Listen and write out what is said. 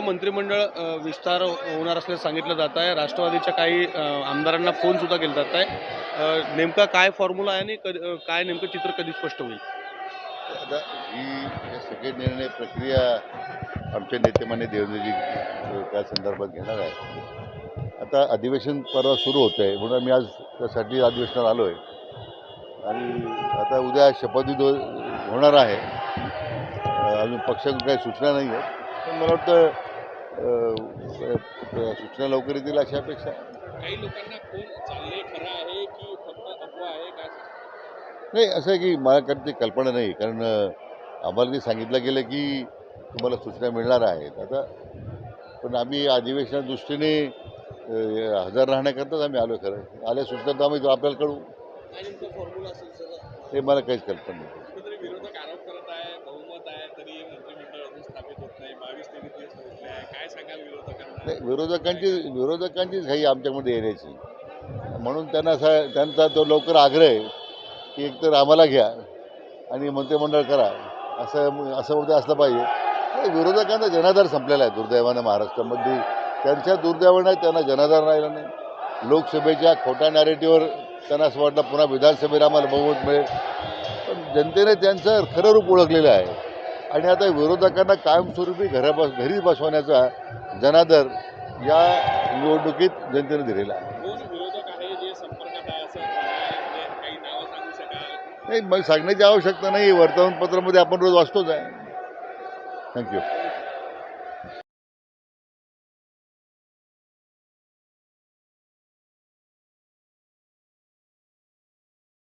मंत्रिमंडळ अ, विस्तार होणार असल्याचं सांगितलं जात आहे. राष्ट्रवादीच्या काही आमदारांना फोन सुद्धा केला जात आहे. नेमका काय फॉर्म्युला आहे आणि काय नेमकं चित्र कधी स्पष्ट होईल? आता ही सगळे निर्णय प्रक्रिया आमचे नेते मान्य देवेंद्रजी त्या संदर्भात घेणार आहे. आता अधिवेशन परवा सुरू होतं आहे म्हणून मी आज त्यासाठी अधिवेशनावर आलो आहे आणि आता उद्या शपथविधी हो- होणार आहे. अजून पक्षाकडून काही सूचना नाही आहेत पण मला वाटतं सूचना लवकर येतील अशी अपेक्षा आहे. काही लोकांना फोन चालले खरं आहे की फक्त अफवा आहे काय नाही असं आहे की मला कारण ती कल्पना नाही. कारण आम्हाला ते सांगितलं गेलं की तुम्हाला सूचना मिळणार आहेत. आता पण आम्ही अधिवेशना दृष्टीने हजर राहण्याकरताच आम्ही आलो खरं. आल्या सूचना तर आम्ही आपल्याला कळू हे मला काहीच कल्पना नाही कुठेतरी विरोधक आरोप करत आहे बहुमत आहे तरी मंत्रिमंडळ अजून स्थापित होत नाही बावीस तेवीस दिवस पोहोचले आहे काय सांगाल विरोधकांना नाही विरोधकांची विरोधकांचीच घाई आमच्यामध्ये येण्याची. म्हणून त्यांना असा त्यांचा तो लवकर आग्रह आहे की एकतर आम्हाला घ्या आणि मंत्रिमंडळ करा. असं असं होतं असलं पाहिजे. विरोधकांचा जनाधार संपलेला आहे दुर्दैवानं महाराष्ट्रामध्ये. त्यांच्या दुर्दैवानं त्यांना जनाधार राहिला नाही. लोकसभेच्या खोट्या नॅरेटिव्हवर त्यांना असं वाटलं पुन्हा विधानसभेला आम्हाला बहुमत मिळेल. पण जनतेने त्यांचं खरं रूप ओळखलेलं आहे. आणि आता विरोधकांना कायमस्वरूपी घरा बस घरी बसवण्याचा जनादर या निवडणुकीत जनतेने दिलेला आहे. म्हणजे नाही मग सांगण्याची आवश्यकता नाही. वर्तमानपत्रामध्ये आपण रोज वाचतोच आहे. थँक्यू